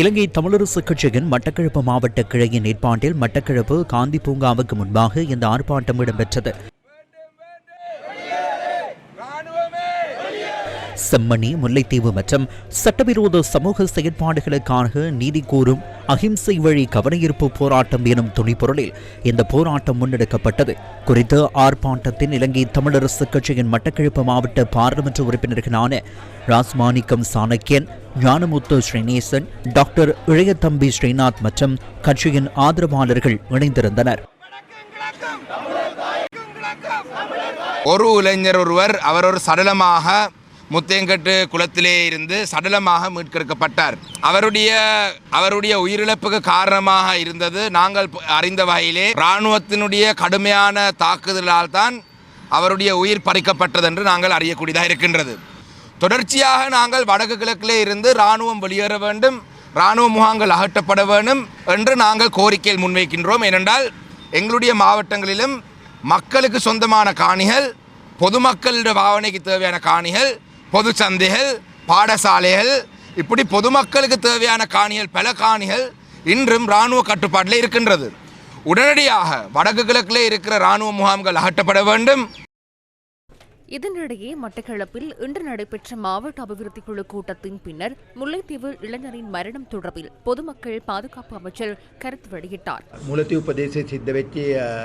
இலங்கை தமிழரசு கட்சியின் மட்டக்களப்பு மாவட்ட கிளையின் ஏற்பாட்டில் மட்டக்களப்பு காந்தி பூங்காவுக்கு முன்பாக இந்த ஆர்ப்பாட்டம் இடம்பெற்றது. செம்மணி முல்லைத்தீவு மற்றும் சட்டவிரோத சமூக செயற்பாடுகளுக்காக நீதி கோரும் அகிம்சை வழி கவனஈர்ப்பு போராட்டம் எனும் துணிப்பொருளில் இந்த போராட்டம் முன்னெடுக்கப்பட்டது. குறித்த ஆர்ப்பாட்டத்தின் இலங்கை தமிழரசு கட்சியின் மட்டக்கிழப்பு மாவட்ட பாராளுமன்ற உறுப்பினர்களான ராஸ்மாணிக்கம் சாணக்கியன் ஞானமுத்து ஸ்ரீநேசன் டாக்டர் இளையதம்பி ஸ்ரீநாத் மற்றும் கட்சியின் ஆதரவாளர்கள் இணைந்திருந்தனர். ஒரு இளைஞர் ஒருவர் அவர் ஒரு சடலமாக முத்தையங்கட்டு குளத்திலே இருந்து சடலமாக மீட்கெடுக்கப்பட்டார். அவருடைய அவருடைய உயிரிழப்புக்கு காரணமாக இருந்தது நாங்கள் அறிந்த வகையிலே இராணுவத்தினுடைய கடுமையான தாக்குதலால் தான் அவருடைய உயிர் பறிக்கப்பட்டது என்று நாங்கள் அறியக்கூடியதாக இருக்கின்றது. தொடர்ச்சியாக நாங்கள் வடக்கு கிழக்கிலே இருந்து இராணுவம் வெளியேற வேண்டும் இராணுவ முகாங்கள் அகற்றப்பட வேண்டும் என்று நாங்கள் கோரிக்கையில் முன்வைக்கின்றோம். ஏனென்றால் எங்களுடைய மாவட்டங்களிலும் மக்களுக்கு சொந்தமான காணிகள் பொதுமக்களுடைய பாவனைக்கு தேவையான காணிகள் பொது சந்தைகள் பாடசாலைகள் இப்படி பொதுமக்களுக்கு தேவையான காணிகள் பல காணிகள் இன்றும் இராணுவ கட்டுப்பாட்டில் இருக்கின்றது. உடனடியாக வடக்கு கிழக்கிலே இருக்கிற இராணுவ முகாம்கள் அகற்றப்பட வேண்டும். இதனிடையே மட்டக்களப்பில் இன்று நடைபெற்ற மாவட்ட அபிவிருத்தி குழு கூட்டத்தின் பின்னர் முல்லைத்தீவு இளைஞரின் மரணம் தொடர்பில் பொதுமக்கள் பாதுகாப்பு அமைச்சர் கருத்து வெளியிட்டார்.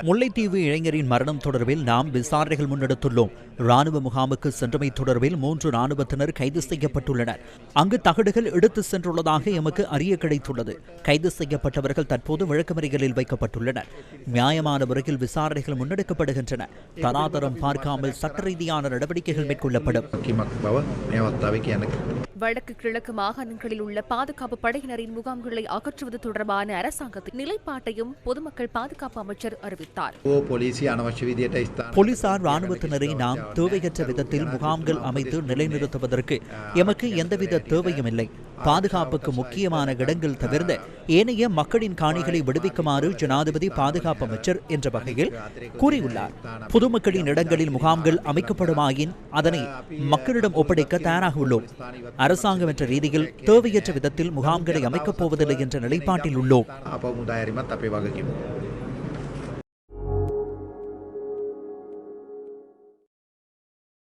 முல்லைத்தீவு இளைஞரின் மரணம் தொடர்பில் நாம் விசாரணைகள் முன்னெடுத்துள்ளோம். ராணுவ முகாமுக்கு சென்றமை தொடர்பில் மூன்று ராணுவத்தினர் கைது செய்யப்பட்டுள்ளனர். அங்கு தகடுகள் எடுத்து சென்றுள்ளதாக எமக்கு அறிய கிடைத்துள்ளது. கைது செய்யப்பட்டவர்கள் தற்போது விளக்கமறிகளில் வைக்கப்பட்டுள்ளனர். நியாயமான முறையில் விசாரணைகள் முன்னெடுக்கப்படுகின்றன. தராதரம் பார்க்காமல் சட்ட ரீதியாக தேவையான நடவடிக்கைகள் மேற்கொள்ளப்படும். வடக்கு கிழக்கு மாகாணங்களில் உள்ள பாதுகாப்பு படையினரின் முகாம்களை அகற்றுவது தொடர்பான அரசாங்கத்தின் நிலைப்பாட்டையும் பொதுமக்கள் பாதுகாப்பு அமைச்சர் அறிவித்தார். போலீசார் ராணுவத்தினரை நாம் தேவையற்ற விதத்தில் முகாம்கள் அமைத்து நிலைநிறுத்துவதற்கு எமக்கு எந்தவித தேவையும் இல்லை. பாதுகாப்புக்கு முக்கியமான இடங்கள் தவிர்ந்த ஏனைய மக்களின் காணிகளை விடுவிக்குமாறு ஜனாதிபதி பாதுகாப்பு அமைச்சர் என்ற வகையில் கூறியுள்ளார். பொதுமக்களின் இடங்களில் முகாம்கள் அமைக்கப்படுமாயின் அதனை மக்களிடம் ஒப்படைக்க தயாராக உள்ளோம். அரசாங்கம் என்ற ரீதியில் தேவையற்ற விதத்தில் முகாம்களை அமைக்கப் போவதில்லை என்ற நிலைப்பாட்டில் உள்ளோம்.